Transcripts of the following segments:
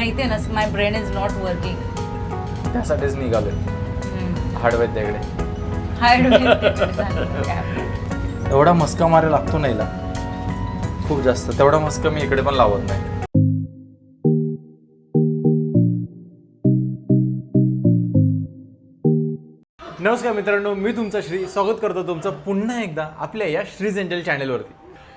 माहिती आहे ना my brain is not working त्यासाठीच निघालोय. हाडवैद्याकडे हाय एवढा मस्का मारे लागतो नाहीला खूप जास्त. तेवढा मस्का मी इकडे पण लावत नाही. नमस्कार मित्रांनो मी तुमचा श्री स्वागत करतो तुमचं पुन्हा एकदा आपल्या या श्री सेंट्रल चॅनेलवरती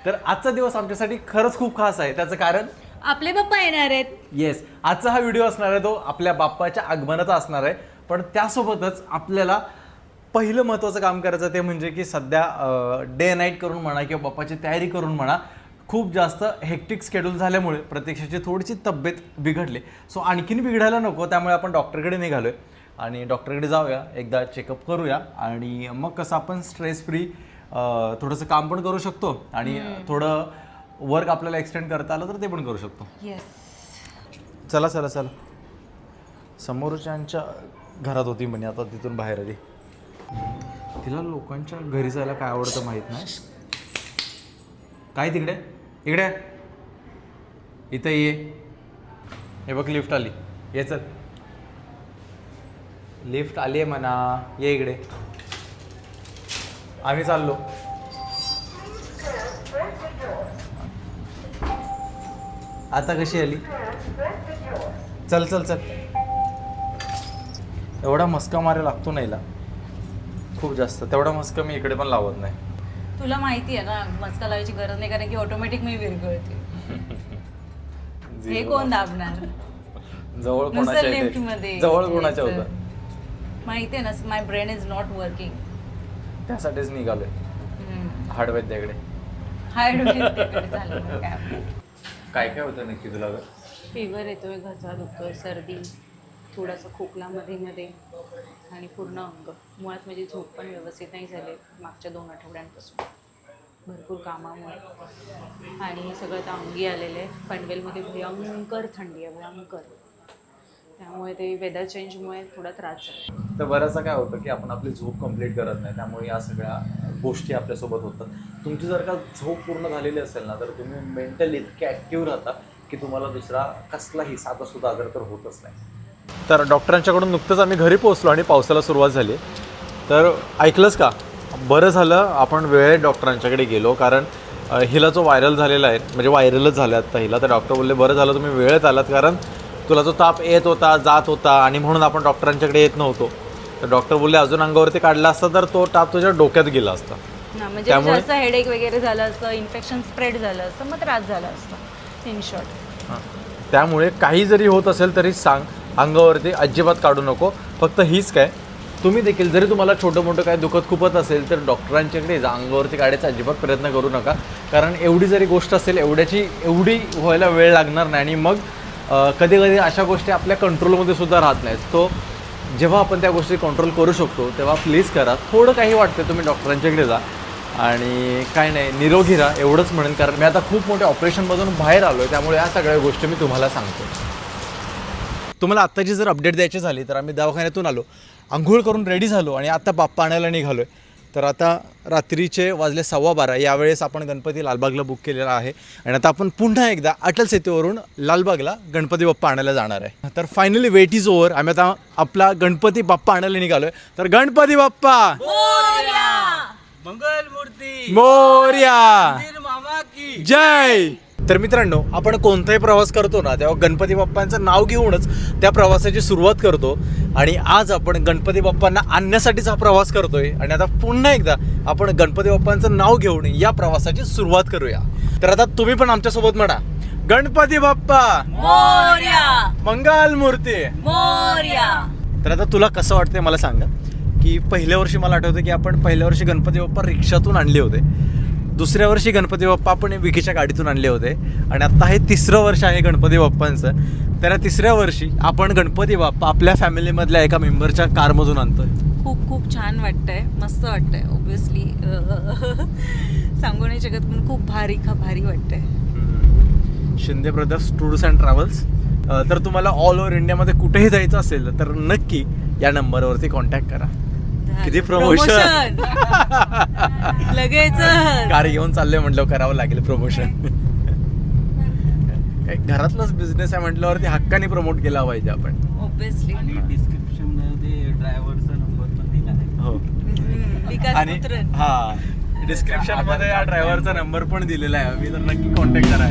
तर आजचा दिवस आमच्यासाठी खरंच खूप खास आहे. त्याचं कारण आपले पप्पा येणार आहेत. येस आजचा हा व्हिडिओ असणार आहे तो आपल्या बाप्पाच्या आगमनाचा असणार आहे. पण त्यासोबतच आपल्याला पहिलं महत्त्वाचं काम करायचं ते म्हणजे की सध्या डे नाईट करून म्हणा किंवा बाप्पाची तयारी करून म्हणा खूप जास्त हेक्टिक स्केड्यूल झाल्यामुळे प्रत्यक्षाची थोडीशी तब्येत बिघडली. सो आणखीन बिघडायला नको त्यामुळे आपण डॉक्टरकडे निघालो आहे आणि डॉक्टरकडे जाऊया एकदा चेकअप करूया. आणि मग कसं आपण स्ट्रेस फ्री थोडंसं काम पण करू शकतो. आणि थोडं वर्क आपल्याला एक्सटेंड करता आलं तर ते पण करू शकतो. येस चला चला चला. समोरच्यांच्या घरात होती म्हणे आता तिथून बाहेर आली. तिला लोकांच्या घरी जायला काय आवडतं माहीत नाही. काय तिकडे? इकडे. इथं ये. हे बघ लिफ्ट आली. ये चल. लिफ्ट आली आहे म्हणा. ये इकडे. आम्ही चाललो. आता कशी आली? चल चल चल. एवढा मस्का मारे लागतो नाहीला खूप जास्त. तेवढा मस्का मी इकडे पण लावत नाही. तुला माहिती आहे ना मस्का लावायची गरज नाही कारण की ऑटोमॅटिक मी विरघळते. हे कोण दाबणार? जवळ कोणाच्या लिफ्टमध्ये जवळ कोणाच्या. होतं? माहिती आहे ना my brain is not working त्यासाठीच निघालोय. हाडवैद्याकडे. हाय झालं काय काय होतं नक्की तुला गं? फिवर येतोय घसा दुखतोय सर्दी थोडासा खोकला मध्ये मध्ये आणि पूर्ण अंग. मुळात माझी झोप पण व्यवस्थित नाही झाली मागच्या दोन आठवड्यांपासून. भरपूर कामामुळे. आणि सगळं आता अंगी आलेलं आहे. पनवेलमध्ये भयंकर थंडी आहे भयंकर. त्यामुळे ते वेदर चेंजमुळे थोडा त्रास झाला. तर बऱ्याचदा काय होतं की आपण आपली झोप कंप्लीट करत नाही. त्यामुळे या सगळ्या गोष्टी आपल्यासोबत होतात. तुमची जर का झोप पूर्ण झालेली असेल ना तर तुम्ही मेंटली इतके ॲक्टिव्ह राहता की तुम्हाला दुसरा कसलाही साधा सुद्धा आजार तर होतच नाही. तर डॉक्टरांच्याकडून नुकतंच आम्ही घरी पोहोचलो आणि पावसाला सुरुवात झाली. तर ऐकलंच का? बरं झालं आपण वेळेत डॉक्टरांच्याकडे गेलो कारण हिला जो व्हायरल झालेला आहे म्हणजे व्हायरलच झाला आता हिला. तर डॉक्टर बोलले बरं झालं तुम्ही वेळेत आलात कारण तुला जो ताप येत होता जात होता आणि म्हणून आपण डॉक्टरांच्याकडे येत नव्हतो. तर डॉक्टर बोलले अजून अंगावरती काढला असता तर तो ताप तुझ्या डोक्यात गेला असता. ना म्हणजे त्यामुळे- जास्त हेडेक वगैरे झालं असतं इन्फेक्शन स्प्रेड झालं असतं मग त्रास झाला असतं इन शॉर्ट हां. त्यामुळे काही जरी होत असेल तरी सांग अंगावरती अजिबात काढू नको. फक्त हीच काय तुम्ही देखील जरी तुम्हाला छोटं मोठं काय दुखत खुपत असेल तर डॉक्टरांच्याकडे जा. अंगावरती काढायचा अजिबात प्रयत्न करू नका. कारण एवढी जरी गोष्ट असेल एवढ्याची एवढी व्हायला वेळ लागणार नाही. आणि मग कधी कधी अशा गोष्टी आपल्या कंट्रोलमध्ये सुद्धा राहत नाहीत. तो जेव्हा आपण त्या गोष्टी कंट्रोल करू शकतो तेव्हा प्लीज करा. थोडं काही वाटतं तुम्ही डॉक्टरांच्याकडे जा. आणि काय नाही निरोगी राहा एवढंच म्हणेन. कारण मी आता खूप मोठ्या ऑपरेशनमधून बाहेर आलो आहे त्यामुळे या सगळ्या गोष्टी मी तुम्हाला सांगतो तुम्हाला आत्ताची जर अपडेट द्यायची झाली तर आम्ही दवाखान्यातून आलो. आंघोळ करून रेडी झालो आणि आत्ता बाप्पा आणायला निघालो आहे तर आता रात्रीचे वाजले सव्वा बारा. यावेळेस आपण गणपती लालबागला बुक केलेला आहे. आणि आता आपण पुन्हा एकदा अटल सेतूवरून लालबागला गणपती बाप्पा आणायला जाणार आहे. तर फायनली वेट इज ओव्हर आम्ही आता आपला गणपती बाप्पा आणायला निघालो आहे तर गणपती बाप्पा! मंगल मूर्ती मोर्या! जय! तर मित्रांनो आपण कोणताही प्रवास करतो ना तेव्हा गणपती बाप्पांचं नाव घेऊनच त्या प्रवासाची सुरुवात करतो. आणि आज आपण गणपती बाप्पांना आणण्यासाठीच हा प्रवास करतोय. आणि आता पुन्हा एकदा आपण गणपती बाप्पांचं नाव घेऊन या प्रवासाची सुरुवात करूया. तर आता तुम्ही पण आमच्यासोबत म्हणा. गणपती बाप्पा! मोर्या! मंगल मूर्ती! मोर्या! तर आता तुला कसं वाटतंय मला सांगा की पहिल्या वर्षी मला आठवतं की आपण पहिल्या वर्षी गणपती बाप्पा रिक्षातून आणले होते. दुसऱ्या वर्षी गणपती बाप्पा आपण विखेच्या गाडीतून आणले होते. आणि आता हे तिसरं वर्ष आहे गणपती बाप्पांचं. तर या तिसऱ्या वर्षी आपण गणपती बाप्पा आपल्या फॅमिलीमधल्या एका मेंबरच्या कारमधून आणतोय. खूप खूप छान वाटतंय. मस्त वाटतंय ऑब्विसली सांगू नाही शकत पण खूप भारी खा भारी वाटतंय. Shinde brothers tours and travels. तर तुम्हाला ऑल ओव्हर इंडियामध्ये कुठेही जायचं असेल तर नक्की या नंबरवरती कॉन्टॅक्ट करा. किती प्रमोशन. लगेच कार घेऊन चाललोय म्हटलं करावं लागेल प्रमोशन काही घरातलाच बिझनेस आहे म्हटल्यावरती हक्काने प्रमोट केला पाहिजे आपण. ऑब्विसली डिस्क्रिप्शनमध्ये ड्रायव्हरचा नंबर पण दिला आहे हो. विकास आणि हा डिस्क्रिप्शनमध्ये या ड्रायव्हरचा नंबर पण दिलेला आहे. मी तर नक्की कॉन्टॅक्ट करा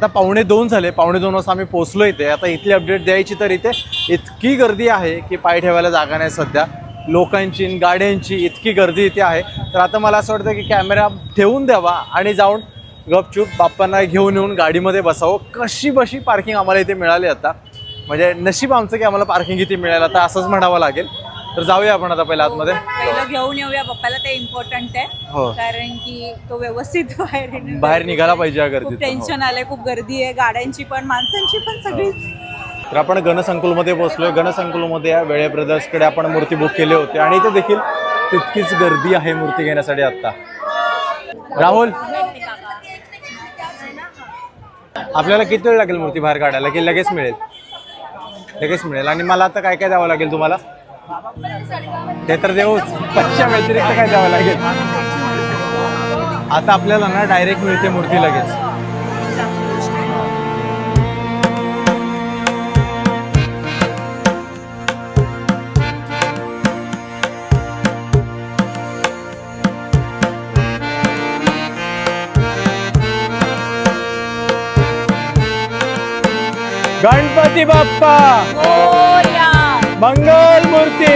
आता पावणे दोन झाले पावणे दोन वाजता आम्ही पोहोचलो इथे. आता इथली अपडेट द्यायची तर इथे इतकी गर्दी आहे की पाय ठेवायला जागा नाही सध्या. लोकांची आणि गाड्यांची इतकी गर्दी इथे आहे. तर आता मला असं वाटतं की कॅमेरा ठेवून द्यावा आणि जाऊन गपचूप बाप्पांना घेऊन येऊन गाडीमध्ये बसावं. कशी बशी पार्किंग आम्हाला इथे मिळाली आता? म्हणजे नशीब आमचं की आम्हाला पार्किंग इथे मिळालं आता असंच म्हणावं लागेल. तर जाऊया आपण आता पहिल्या आतमध्ये. पहिलं घेऊन येऊया. पप्पाला ते इम्पॉर्टंट हो. आहे कारण की तो व्यवस्थित बाहेर बाहेर निघाला पाहिजे या खूप गर्दीतून, हो. टेन्शन आलंय खूप गर्दी आहे. गाड्यांची पण माणसांची पण सगळीच. तर आपण गणसंकुलमध्ये पोहोचलोय. गणसंकुलमध्ये या वेळे ब्रदर्सकडे आपण मूर्ती बुक केली होती. आणि इथे देखील तितकीच गर्दी आहे मूर्ती घेण्यासाठी आता. राहुल? आपल्याला किती वेळ लागेल मूर्ती बाहेर काढायला? की लगेच मिळेल? लगेच मिळेल. आणि मला आता काय काय द्यावं लागेल तुम्हाला? ते तर देऊच पश्चिम व्यतिरिक्त काय द्यावं लागेल? आता आपल्याला ना डायरेक्ट मिळते मूर्ती लगेच. गणपती बाप्पा! मंगल मूर्ती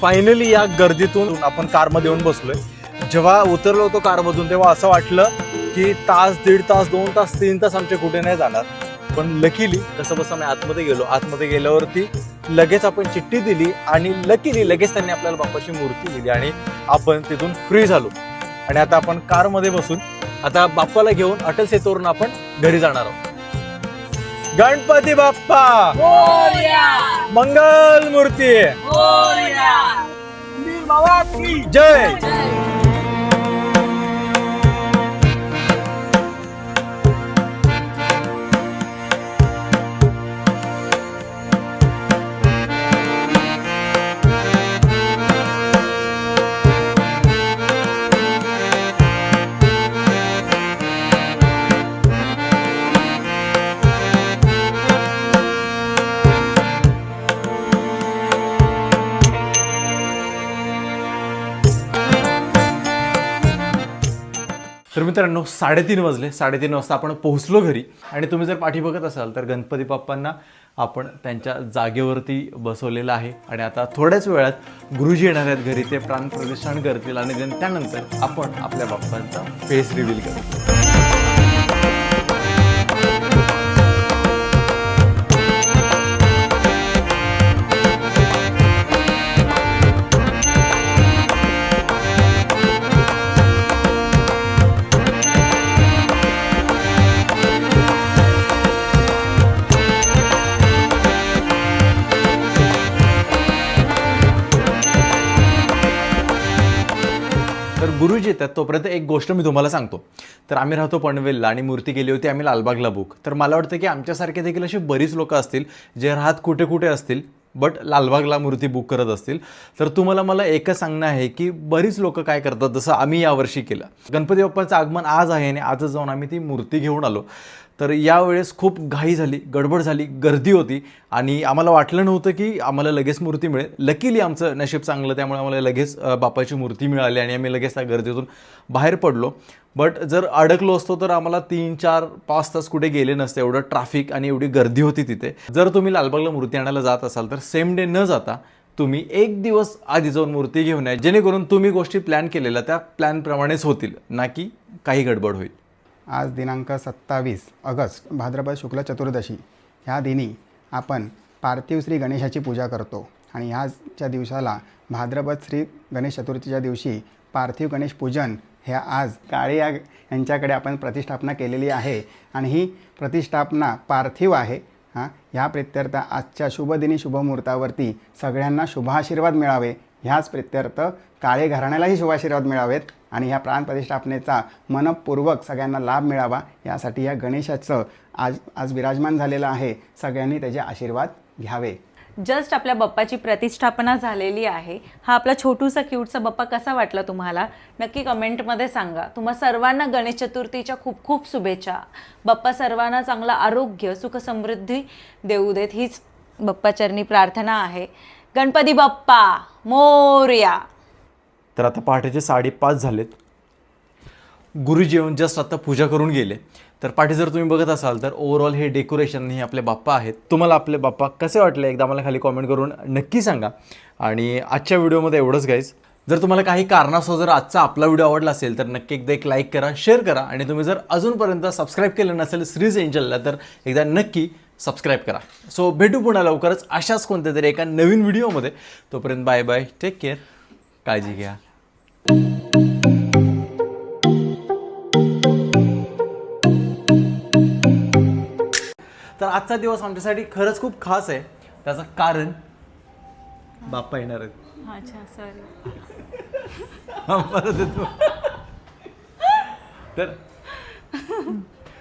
फायनली या गर्दीतून आपण कारमध्ये येऊन बसलोय. जेव्हा उतरलो होतो कारमधून तेव्हा असं वाटलं की तास दीड तास दोन तास तीन तास आमचे कुठे नाही जाणार. पण लकीली कसं बसं आम्ही आतमध्ये गेलो. आतमध्ये गेल्यावरती लगेच आपण चिठ्ठी दिली आणि लकीली लगेच त्यांनी आपल्याला बाप्पाची मूर्ती दिली आणि आपण तिथून फ्री झालो. आणि आता आपण कारमध्ये बसून आता बाप्पाला घेऊन अटल सेतूवरून आपण घरी जाणार आहोत. गणपती बाप्पा! मंगल मूर्ती! जय! तर मित्रांनो साडेतीन वाजले. साडेतीन वाजता आपण पोहोचलो घरी. आणि तुम्ही जर पाठी बघत असाल तर गणपती बाप्पांना आपण त्यांच्या जागेवरती बसवलेलं आहे. आणि आता थोड्याच वेळात गुरुजी येणार आहेत घरी. ते प्राणप्रदर्शन करतील आणि त्यानंतर आपण आपल्या बाप्पांचा फेस रिव्हील करू. तर येतात तोपर्यंत एक गोष्ट मी तुम्हाला सांगतो. तर आम्ही राहतो पनवेलला आणि मूर्ती गेली होती आम्ही लालबागला बुक तर मला वाटतं की आमच्यासारखे देखील अशी बरीच लोक असतील जे राहत कुठे कुठे असतील बट लालबागला मूर्ती बुक करत असतील. तर तुम्हाला मला एकच सांगणं आहे की बरीच लोक काय करतात जसं आम्ही यावर्षी केलं. गणपती बाप्पाचं आगमन आज आहे आणि आजच जाऊन आम्ही ती मूर्ती घेऊन आलो. तर यावेळेस खूप घाई झाली गडबड झाली गर्दी होती. आणि आम्हाला वाटलं नव्हतं की आम्हाला लगेच मूर्ती मिळेल. लकीली आमचं नशीब चांगलं त्यामुळे आम्हाला लगेच बापाची मूर्ती मिळाली आणि आम्ही लगेच त्या गर्दीतून बाहेर पडलो. बट जर अडकलो असतो तर आम्हाला तीन चार पाच तास कुठे गेले नसते. एवढं ट्रॅफिक आणि एवढी गर्दी होती तिथे. जर तुम्ही लालबागला मूर्ती आणायला जात असाल तर सेम डे न जाता तुम्ही एक दिवस आधी जाऊन मूर्ती घेऊन या. जेणेकरून तुम्ही गोष्टी प्लॅन केलेल्या त्या प्लॅनप्रमाणेच होतील. ना की काही गडबड होईल. आज दिनांक सत्तावीस ऑगस्ट भाद्रपद शुक्ल चतुर्दशी. ह्या दिनी आपण पार्थिव श्री गणेशाची पूजा करतो आणि ह्याच्या दिवसाला भाद्रपद श्री गणेश चतुर्थीच्या दिवशी पार्थिव गणेश पूजन ह्या आज काळे या यांच्याकडे आपण प्रतिष्ठापना केलेली आहे आणि ही प्रतिष्ठापना पार्थिव आहे. हां ह्या प्रित्यर्थ आजच्या शुभदिनी शुभमुहूर्तावरती सगळ्यांना शुभाशीर्वाद मिळावे. ह्याच प्रित्यर्थ काळे घराण्यालाही शुभाशीर्वाद मिळावेत. आणि ह्या प्राण प्रतिष्ठापनेचा मनपूर्वक सगळ्यांना लाभ मिळावा यासाठी या गणेशाचं आज आज विराजमान झालेलं आहे. सगळ्यांनी त्याचे आशीर्वाद घ्यावे. जस्ट आपल्या बाप्पाची प्रतिष्ठापना झालेली आहे. हा आपला छोटूसा क्यूटचा बाप्पा कसा वाटला तुम्हाला? नक्की कमेंटमध्ये सांगा. तुम्हा सर्वांना गणेश चतुर्थीच्या खूप खूप शुभेच्छा. बाप्पा सर्वांना चांगलं आरोग्य सुख समृद्धी देऊ देत हीच बाप्पाचरणी प्रार्थना आहे. गणपती बाप्पा मोर्या. तर आता पहाटेचे साडेपाच झालेत. गुरुजी येऊन जस्ट आता पूजा करून गेले. तर पाठी जर तुम्ही बघत असाल तर ओव्हरऑल हे डेकोरेशन हे आपले बाप्पा आहेत. तुम्हाला आपले बाप्पा कसे वाटले? एकदा मला खाली कॉमेंट करून नक्की सांगा. आणि आजच्या व्हिडिओमध्ये एवढंच गाईज जर तुम्हाला काही कारणास्तव जर आजचा आपला व्हिडिओ आवडला असेल तर नक्की एकदा एक लाईक करा शेअर करा. आणि तुम्ही जर अजूनपर्यंत सबस्क्राईब केलं नसेल श्रीज एंजलला तर एकदा नक्की सबस्क्राईब करा. सो भेटू पुन्हा लवकरच अशाच कोणत्या तरी एका नवीन व्हिडिओमध्ये. तोपर्यंत बाय बाय टेक केअर काळजी घ्या. तर आजचा दिवस आमच्यासाठी खरंच खूप खास आहे. त्याचं कारण बाप्पा येणार आहेत. अच्छा सॉरी परत येतो. तर